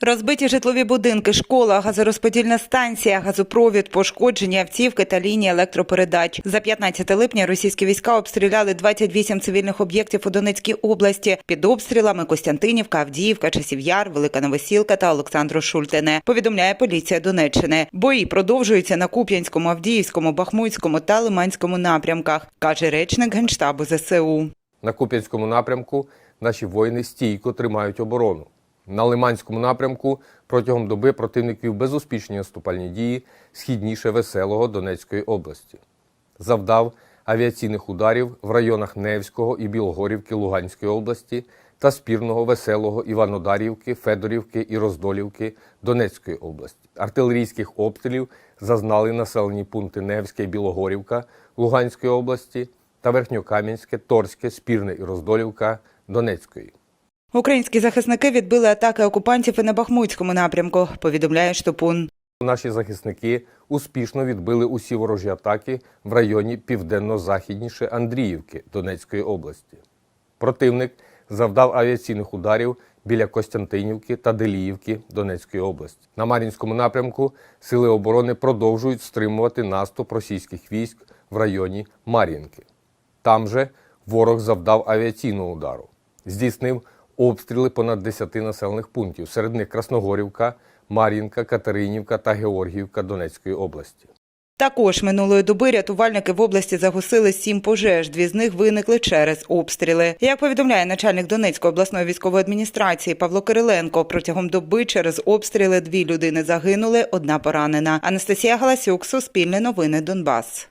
Розбиті житлові будинки, школа, газорозподільна станція, газопровід, пошкоджені автівки та лінії електропередач. За 15 липня російські війська обстріляли 28 цивільних об'єктів у Донецькій області. Під обстрілами Костянтинівка, Авдіївка, Часів'яр, Велика Новосілка та Олександро Шультине. Повідомляє поліція Донеччини. Бої продовжуються на Куп'янському, Авдіївському, Бахмутському та Лиманському напрямках, каже речник генштабу ЗСУ. На Куп'янському напрямку наші воїни стійко тримають оборону. На Лиманському напрямку протягом доби противників безуспішні наступальні дії східніше Веселого Донецької області. Завдав авіаційних ударів в районах Невського і Білогорівки Луганської області та спірного Веселого Іванодарівки, Федорівки і Роздолівки Донецької області. Артилерійських обстрілів зазнали населені пункти Невське і Білогорівка Луганської області та Верхньокам'янське, Торське, Спірне і Роздолівка Донецької. Українські захисники відбили атаки окупантів і на Бахмутському напрямку. Повідомляє Штопун. Наші захисники успішно відбили усі ворожі атаки в районі південно-західніше Андріївки Донецької області. Противник завдав авіаційних ударів біля Костянтинівки та Деліївки Донецької області. На Мар'їнському напрямку сили оборони продовжують стримувати наступ російських військ в районі Мар'їнки. Там же ворог завдав авіаційного удару. Здійснив обстріли понад 10 населених пунктів, серед них Красногорівка, Мар'їнка, Катеринівка та Георгіївка Донецької області. Також минулої доби рятувальники в області загасили сім пожеж. Дві з них виникли через обстріли. Як повідомляє начальник Донецької обласної військової адміністрації Павло Кириленко, протягом доби через обстріли дві людини загинули, одна поранена. Анастасія Галасюк, Суспільне новини, Донбас.